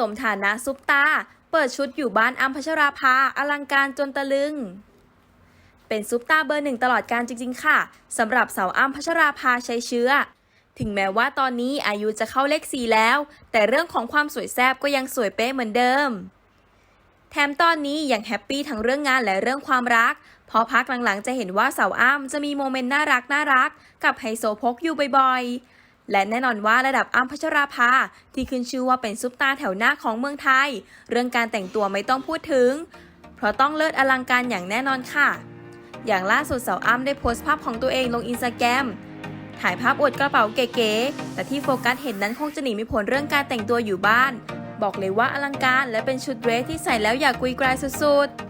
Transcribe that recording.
สมฐานะซุปตา เปิดชุดอยู่บ้านอัมพัชราภา อลังการจนตะลึง เป็นซุปตาเบอร์หนึ่งตลอดการจริง ๆ ค่ะสำหรับสาวอ้ำพัชราภาใช้เชื้อ ถึงแม้ว่าตอนนี้อายุจะเข้าเลขสี่แล้ว แต่เรื่องของความสวยแซบก็ยังสวยเป๊ะเหมือนเดิม แถมตอนนี้ยังแฮปปี้ทั้งเรื่องงานและเรื่องความรักเพอพักหลังๆจะเห็นว่าสาวอ้ำจะมีโมเมนต์น่ารักน่ารักกับไฮโซโพกอยู่บ่อยๆ และแน่นอนว่าระดับอ้ำพัชราภาที่ขึ้นชื่อว่าเป็นซุปตาแถวหน้าของเมืองไทย เรื่องการแต่งตัวไม่ต้องพูดถึง เพราะต้องเลิศอลังการอย่างแน่นอนค่ะ อย่างล่าสุดสาวอ้ำได้โพสต์ภาพของตัวเองลงอินสตาแกรมถ่ายภาพอวดกระเป๋าเก๋ๆ แต่ที่โฟกัสเห็นนั้นคงจะหนีไม่พ้นเรื่องการแต่งตัวอยู่บ้าน บอกเลยว่าอลังการและเป็นชุดเดรสที่ใส่แล้วอยากกุยกรายสุดๆ